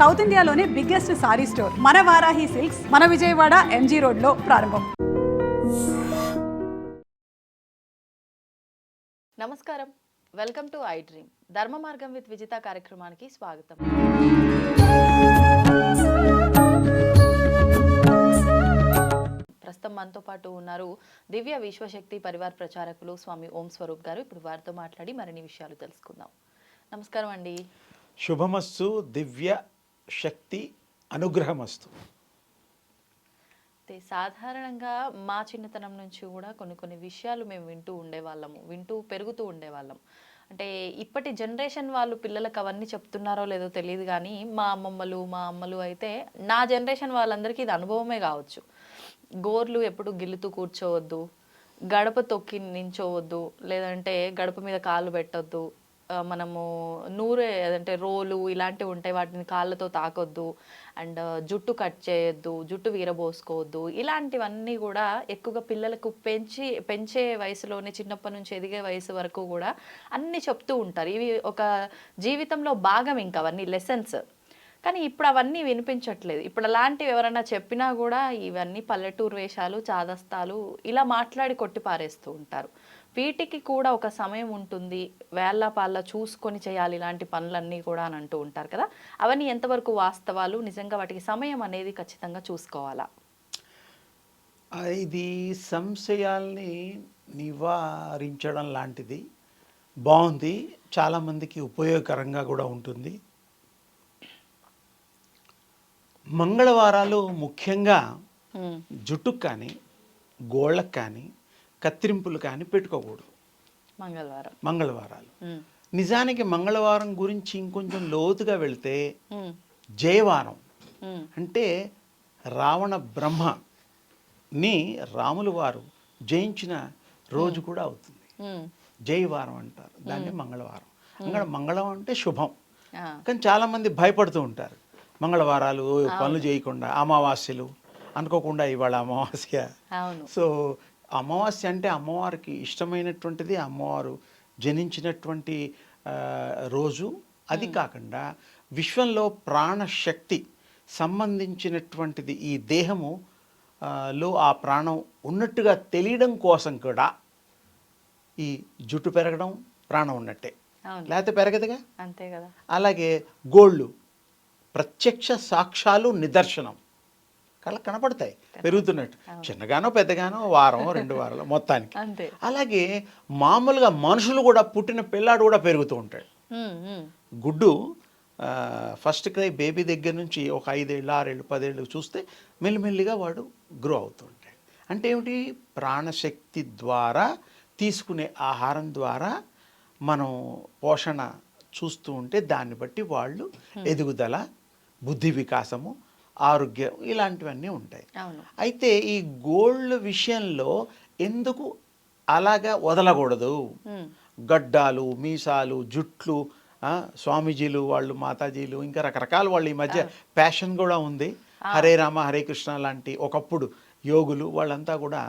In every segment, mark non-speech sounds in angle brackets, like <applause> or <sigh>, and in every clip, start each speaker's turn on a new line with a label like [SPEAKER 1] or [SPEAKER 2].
[SPEAKER 1] South ఇండియాలోనే biggest sari store. మన Varahi silks మన విజయవాడ ఎంజీ రోడ్లో ప్రారంభం.
[SPEAKER 2] నమస్కారం. Welcome to iDream. ధర్మ మార్గం విత్ విజిత కార్యక్రమానికి స్వాగతం. ప్రస్తుతం మనతో పాటు ఉన్నారు దివ్య విశ్వశక్తి పరివార్ ప్రచారకులు స్వామి ఓం స్వరూప్ గారు. ఇప్పుడు వారితో మాట్లాడి మరిన్ని విషయాలు తెలుసుకుందాం. నమస్కారం అండి.
[SPEAKER 3] శుభమస్తు దివ్య శక్తి అనుగ్రహమస్తు
[SPEAKER 2] అయితే సాధారణంగా మా చిన్నతనం నుంచి కూడా కొన్ని కొన్ని విషయాలు మేము వింటూ ఉండేవాళ్ళము వింటూ పెరుగుతూ ఉండేవాళ్ళం. అంటే ఇప్పటి జనరేషన్ వాళ్ళు పిల్లలకు అవన్నీ చెప్తున్నారో లేదో తెలియదు కానీ మా అమ్మమ్మలు మా అమ్మలు అయితే నా జనరేషన్ వాళ్ళందరికీ ఇది అనుభవమే కావచ్చు. గోర్లు ఎప్పుడు గిల్లుతూ కూర్చోవద్దు గడప తొక్కి నించోవద్దు లేదంటే గడప మీద కాళ్ళు పెట్టొద్దు మనము నూరే అదంటే రోలు ఇలాంటివి ఉంటాయి. వాటిని కాళ్ళతో తాకొద్దు. అండ్ జుట్టు కట్ చేయొద్దు జుట్టు వీరబోసుకోవద్దు. ఇలాంటివన్నీ కూడా ఎక్కువగా పిల్లలకు పెంచి పెంచే వయసులోనే చిన్నప్పటి నుంచి ఎదిగే వయసు వరకు కూడా అన్నీ చెప్తూ ఉంటారు. ఇవి ఒక జీవితంలో భాగం ఇంకా అవన్నీ లెసన్స్. కానీ ఇప్పుడు అవన్నీ వినిపించట్లేదు. ఇప్పుడు అలాంటివి ఎవరైనా చెప్పినా కూడా ఇవన్నీ పల్లెటూరు వేషాలు చాదస్తాలు ఇలా మాట్లాడి కొట్టి పారేస్తూ ఉంటారు. వీటికి కూడా ఒక సమయం ఉంటుంది. వేళ్ళ పాళ్ళ చూసుకొని చేయాలి ఇలాంటి పనులన్నీ కూడా అని అంటూ ఉంటారు కదా. అవన్నీ ఎంతవరకు వాస్తవాలు? నిజంగా వాటికి సమయం అనేది ఖచ్చితంగా చూసుకోవాలా?
[SPEAKER 3] ఇది సంశయాల్ని నివారించడం లాంటిది. బాగుంది చాలామందికి ఉపయోగకరంగా కూడా ఉంటుంది. మంగళవారాలు ముఖ్యంగా జుట్టుకు కానీ గోళ్ళకు కానీ కత్తిరింపులు కానీ పెట్టుకోకూడదు.
[SPEAKER 2] మంగళవారం.
[SPEAKER 3] మంగళవారాలు. నిజానికి మంగళవారం గురించి ఇంకొంచెం లోతుగా వెళ్తే జయవారం అంటే రావణ బ్రహ్మని రాములు వారు జయించిన రోజు కూడా అవుతుంది. జయవారం అంటారు. దాన్ని మంగళవారం. మంగళ మంగళం అంటే శుభం. కానీ చాలామంది భయపడుతూ ఉంటారు. మంగళవారాలు పనులు చేయకుండా అమావాస్యలు అనుకోకుండా ఇవాళ అమావాస్య. సో అమావాస్య అంటే అమ్మవారికి ఇష్టమైనటువంటిది అమ్మవారు జనించినటువంటి రోజు. అది కాకుండా విశ్వంలో ప్రాణశక్తి సంబంధించినటువంటిది ఈ దేహము లో ఆ ప్రాణం ఉన్నట్టుగా తెలియడం కోసం కూడా ఈ జుట్టు పెరగడం ప్రాణం ఉన్నట్టే. లేకపోతే పెరగదుగా?
[SPEAKER 2] అంతే కదా.
[SPEAKER 3] అలాగే గోళ్ళు ప్రత్యక్ష సాక్ష్యాలు నిదర్శనం. కళ్ళ కనపడతాయి పెరుగుతున్నట్టు. చిన్నగానో పెద్దగానో వారం రెండు వారాలు మొత్తానికి. అలాగే మామూలుగా మనుషులు కూడా పుట్టిన పిల్లాడు కూడా పెరుగుతూ ఉంటాడు. గుడ్డు ఫస్ట్ క్రై బేబీ దగ్గర నుంచి ఒక ఐదేళ్ళు ఆరేళ్ళు పదేళ్ళు చూస్తే మెల్లిమెల్లిగా వాడు గ్రో అవుతూ ఉంటాడు. అంటే ఏమిటి? ప్రాణశక్తి ద్వారా తీసుకునే ఆహారం ద్వారా మనం పోషణ చూస్తూ ఉంటే దాన్ని బట్టి వాళ్ళు ఎదుగుదల బుద్ధి వికాసము ఆరోగ్యం ఇలాంటివన్నీ ఉంటాయి. అయితే ఈ గోల్డ్ విషయంలో ఎందుకు అలాగా వదలకూడదు? గడ్డాలు మీసాలు జుట్లు స్వామీజీలు వాళ్ళు మాతాజీలు ఇంకా రకరకాల వాళ్ళు ఈ మధ్య ప్యాషన్ కూడా ఉంది. హరే రామ హరే కృష్ణ లాంటి ఒకప్పుడు యోగులు వాళ్ళంతా కూడా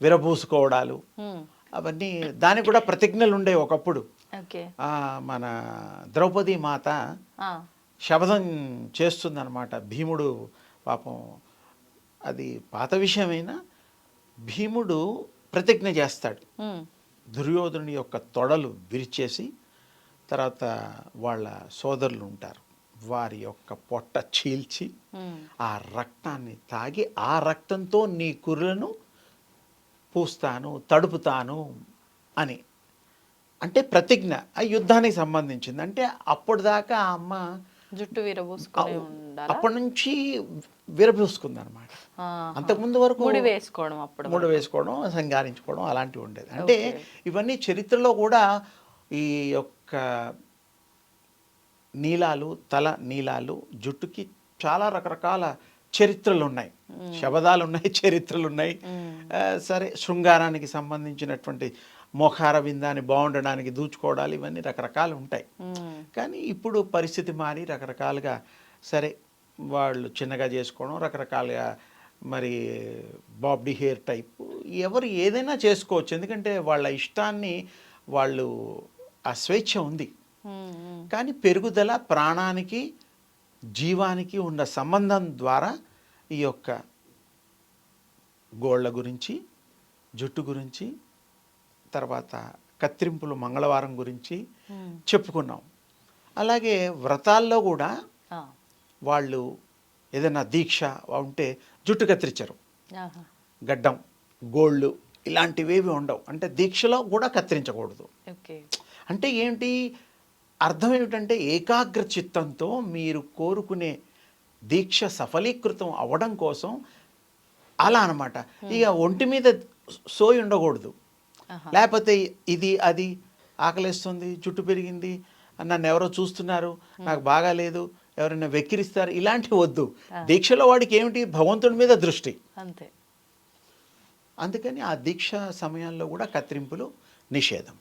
[SPEAKER 3] విరబూసుకోవడాలు అవన్నీ దానికి కూడా ప్రతిజ్ఞలు ఉండే ఒకప్పుడు మన ద్రౌపది మాత శపథం చేస్తుందన్నమాట. భీముడు పాపం అది పాత విషయమైనా భీముడు ప్రతిజ్ఞ చేస్తాడు. దుర్యోధనుడి యొక్క తొడలు విరిచేసి తర్వాత వాళ్ళ సోదరులు ఉంటారు. వారి యొక్క పొట్ట చీల్చి ఆ రక్తాన్ని తాగి ఆ రక్తంతో నీ కుర్రలను పూస్తాను తడుపుతాను అని. అంటే ప్రతిజ్ఞ ఆ యుద్ధానికి సంబంధించింది. అంటే అప్పటిదాకా ఆ అమ్మ
[SPEAKER 2] జుట్టు విరబూసుకొని ఉండాలా?
[SPEAKER 3] అప్పటి నుంచి విరబూసుకుంది అనమాట. అంతకుముందు వరకు
[SPEAKER 2] ముడి వేసుకోవడం అప్పుడు
[SPEAKER 3] ముడి వేసుకోవడం సంగారించుకోవడం అలాంటివి ఉండేది. అంటే ఇవన్నీ చరిత్రలో కూడా ఈ యొక్క నీలాలు తల నీలాలు జుట్టుకి చాలా రకరకాల చరిత్రలు ఉన్నాయి. శబదాలు ఉన్నాయి చరిత్రలు ఉన్నాయి. సరే శృంగారానికి సంబంధించినటువంటి మోఖార విందాన్ని బాగుండడానికి దూచుకోవడాలు ఇవన్నీ రకరకాలు ఉంటాయి. కానీ ఇప్పుడు పరిస్థితి మారి రకరకాలుగా సరే వాళ్ళు చిన్నగా చేసుకోవడం రకరకాలుగా మరి బాబ్డీ హెయిర్ టైప్ ఎవరు ఏదైనా చేసుకోవచ్చు. ఎందుకంటే వాళ్ళ ఇష్టాన్ని వాళ్ళు ఆ స్వేచ్ఛ ఉంది కానీ పెరుగుదల ప్రాణానికి జీవానికి ఉన్న సంబంధం ద్వారా ఈ యొక్క గోళ్ళ గురించి జుట్టు గురించి తర్వాత కత్తిరింపులు మంగళవారం గురించి. చెప్పుకున్నాం అలాగే వ్రతాల్లో కూడా. వాళ్ళు ఏదైనా దీక్ష ఉంటే జుట్టు కత్తిరించరు. గడ్డం గోళ్ళు ఇలాంటివేవి ఉండవు అంటే దీక్షలో కూడా కత్తిరించకూడదు
[SPEAKER 2] ఓకే
[SPEAKER 3] అంటే ఏంటి అర్థం ఏమిటంటే ఏకాగ్ర చిత్తంతో మీరు కోరుకునే దీక్ష సఫలీకృతం అవ్వడం కోసం అలా అన్నమాట ఇక ఒంటి మీద సోయి ఉండకూడదు. లేకపోతే ఇది అది ఆకలిస్తుంది జుట్టు పెరిగింది నన్ను ఎవరో చూస్తున్నారు నాకు బాగాలేదు ఎవరైనా వెక్కిరిస్తారు? ఇలాంటివి వద్దు. దీక్షలో వాడికి ఏమిటి? భగవంతుడి మీద దృష్టి.
[SPEAKER 2] అంతే.
[SPEAKER 3] అందుకని ఆ దీక్ష సమయంలో కూడా కత్తిరింపులు నిషేధం.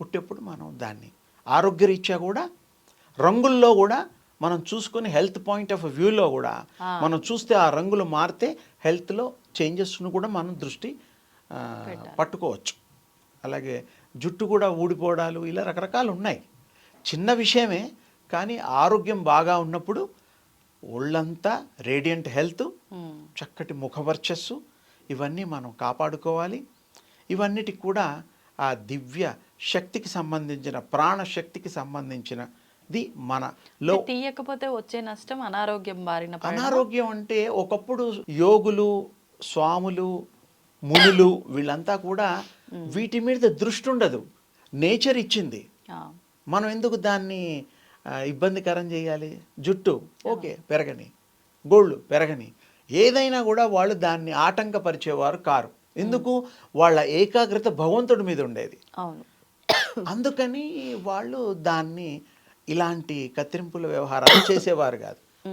[SPEAKER 3] పుట్టేప్పుడు మనం దాన్ని ఆరోగ్యరీత్యా కూడా రంగుల్లో కూడా మనం చూసుకొని హెల్త్ పాయింట్ ఆఫ్ వ్యూలో కూడా. మనం చూస్తే ఆ రంగులు మారితే హెల్త్లో చేంజెస్ను కూడా మనం దృష్టి. పట్టుకోవచ్చు. అలాగే జుట్టు కూడా ఊడిపోవడాలు ఇలా రకరకాలు ఉన్నాయి చిన్న విషయమే కానీ ఆరోగ్యం బాగా ఉన్నప్పుడు ఒళ్ళంతా రేడియంట్ హెల్త్. చక్కటి ముఖవర్చస్సు ఇవన్నీ మనం కాపాడుకోవాలి ఇవన్నిటికి కూడా ఆ దివ్య శక్తికి సంబంధించిన ప్రాణశక్తికి సంబంధించినది మనలో
[SPEAKER 2] ఇది తీయకపోతే వచ్చే నష్టం అనారోగ్యం బారిన.
[SPEAKER 3] అనారోగ్యం అంటే ఒకప్పుడు యోగులు స్వాములు మునులు వీళ్ళంతా కూడా వీటి మీద దృష్టి ఉండదు. నేచర్ ఇచ్చింది. మనం ఎందుకు దాన్ని ఇబ్బందికరం చేయాలి? జుట్టు ఓకే పెరగని. గోళ్ళు పెరగని. ఏదైనా కూడా వాళ్ళు దాన్ని ఆటంకపరిచేవారు కారు. ఎందుకు? వాళ్ళ ఏకాగ్రత భగవంతుడి మీద ఉండేది. <coughs> అందుకని వాళ్ళు దాన్ని ఇలాంటి కత్తిరింపుల వ్యవహారాలు చేసేవారు కాదు.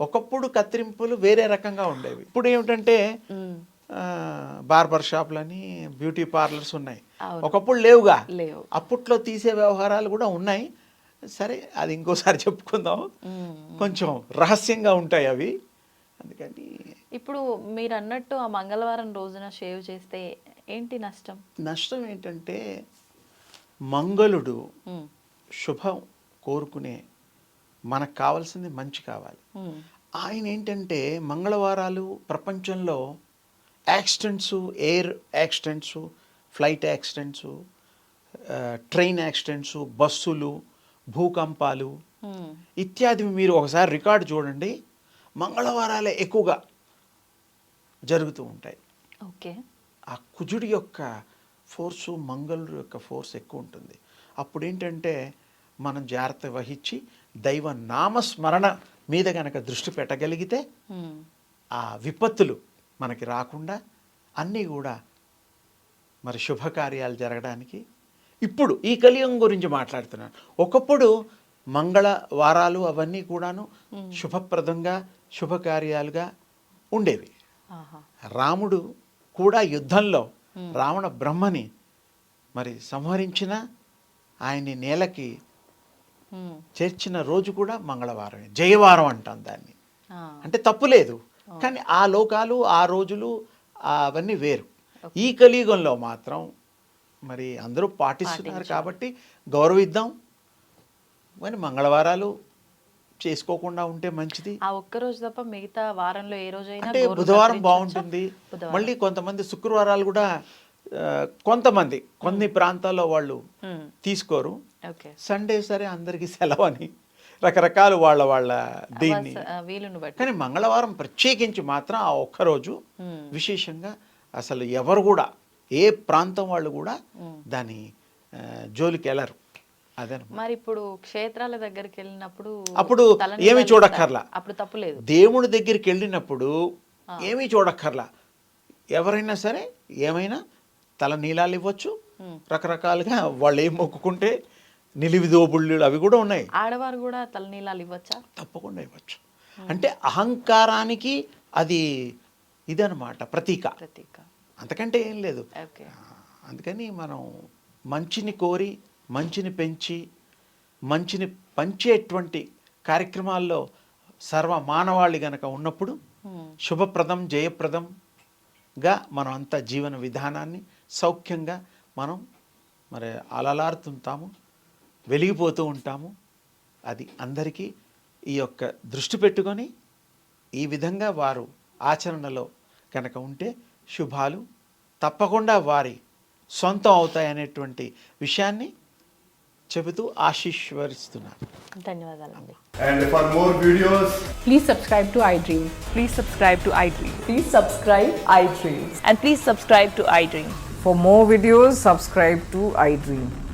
[SPEAKER 3] ఒకప్పుడు కత్తిరింపులు వేరే రకంగా ఉండేవి. ఇప్పుడు ఏమిటంటే. బార్బర్ షాప్లని బ్యూటీ పార్లర్స్ ఉన్నాయి. ఒకప్పుడు లేవుగా
[SPEAKER 2] లేవు
[SPEAKER 3] అప్పట్లో తీసే వ్యవహారాలు కూడా ఉన్నాయి సరే అది ఇంకోసారి చెప్పుకుందాం. కొంచెం రహస్యంగా ఉంటాయి అవి అందుకని
[SPEAKER 2] ఇప్పుడు మీరు అన్నట్టు ఆ మంగళవారం రోజున షేవ్ చేస్తే ఏంటి నష్టం
[SPEAKER 3] నష్టం ఏంటంటే మంగళుడు. శుభం కోరుకునే మనకు కావాల్సింది మంచి కావాలి. ఆయన ఏంటంటే మంగళవారాలు ప్రపంచంలో accidents air accidents flight accidents train accidents బస్సులు భూకంపాలు. ఇత్యాది మీరు ఒకసారి రికార్డు చూడండి మంగళవారాలే ఎక్కువగా జరుగుతూ ఉంటాయి
[SPEAKER 2] ఓకే
[SPEAKER 3] ఆ కుజుడి యొక్క ఫోర్సు మంగళుడి యొక్క ఫోర్స్ ఎక్కువ ఉంటుంది అప్పుడు ఏంటంటే మనం జాగ్రత్త వహించి దైవ నామస్మరణ మీద గనక దృష్టి పెట్టగలిగితే. ఆ విపత్తులు మనకి రాకుండా అన్నీ కూడా మరి శుభకార్యాలు జరగడానికి ఇప్పుడు ఈ కలియుగం గురించి మాట్లాడుతున్నాను. ఒకప్పుడు మంగళ వారాలు అవన్నీ కూడాను శుభప్రదంగా శుభకార్యాలుగా ఉండేవి. రాముడు కూడా యుద్ధంలో రావణ బ్రహ్మని మరి సంహరించిన ఆయన్ని నేలకి. చేర్చిన రోజు కూడా మంగళవారమే జయవారం అంటాం దాన్ని. అంటే తప్పు లేదు. కానీ ఆ లోకాలు ఆ రోజులు అవన్నీ వేరు. ఈ కలియుగంలో మాత్రం మరి అందరూ పాటిస్తున్నారు కాబట్టి గౌరవిద్దాం. మరి మంగళవారాలు చేసుకోకుండా ఉంటే మంచిది.
[SPEAKER 2] ఆ ఒక్క రోజు తప్ప మిగతా వారంలో ఏ రోజైనా
[SPEAKER 3] అంటే బుధవారం? బాగుంటుంది. మళ్ళీ కొంతమంది శుక్రవారాలు కూడా కొంతమంది కొన్ని ప్రాంతాల్లో వాళ్ళు
[SPEAKER 2] ఉమ్.
[SPEAKER 3] తీసుకోరు. సండే సరే అందరికీ సెలవు అని. రకరకాలు వాళ్ళ వాళ్ళ దీన్ని. కానీ మంగళవారం ప్రత్యేకించి మాత్రం ఆ ఒక్కరోజు. విశేషంగా అసలు ఎవరు కూడా ఏ ప్రాంతం వాళ్ళు కూడా దాని జోలికి వెళ్ళరు. అదనమాట.
[SPEAKER 2] మరి ఇప్పుడు క్షేత్రాల దగ్గరికి వెళ్ళినప్పుడు
[SPEAKER 3] అప్పుడు ఏమీ. చూడక్కర్లా.
[SPEAKER 2] అప్పుడు తప్పు లేదు.
[SPEAKER 3] దేవుడి దగ్గరికి వెళ్ళినప్పుడు ఏమీ చూడక్కర్లా. ఎవరైనా సరే ఏమైనా తల నీలాలు ఇవ్వచ్చు. రకరకాలుగా వాళ్ళు ఏం మొక్కుకుంటే నిలివి దోబుళ్ళు అవి కూడా ఉన్నాయి.
[SPEAKER 2] ఆడవారు కూడా తలనీలాలు ఇవ్వచ్చా?
[SPEAKER 3] తప్పకుండా ఇవ్వచ్చు. అంటే అహంకారానికి అది ఇదనమాట ప్రతీక.
[SPEAKER 2] ప్రతీక.
[SPEAKER 3] అంతకంటే ఏం లేదు. అందుకని మనం మంచిని కోరి మంచిని పెంచి మంచిని పంచేటువంటి కార్యక్రమాల్లో సర్వ మానవాళి గనక ఉన్నప్పుడు. శుభప్రదం జయప్రదంగా మనం అంతా జీవన విధానాన్ని సౌఖ్యంగా మనం మరి అలలారుతుంటాము. వెలిగిపోతూ ఉంటాము. అది అందరికీ ఈ యొక్క దృష్టి పెట్టుకొని ఈ విధంగా వారు ఆచరణలో కనుక ఉంటే శుభాలు తప్పకుండా వారి సొంతం అవుతాయనేటువంటి విషయాన్ని చెబుతూ ఆశీర్వరిస్తున్నారు
[SPEAKER 4] ధన్యవాదాలు For more videos,
[SPEAKER 1] subscribe to iDream.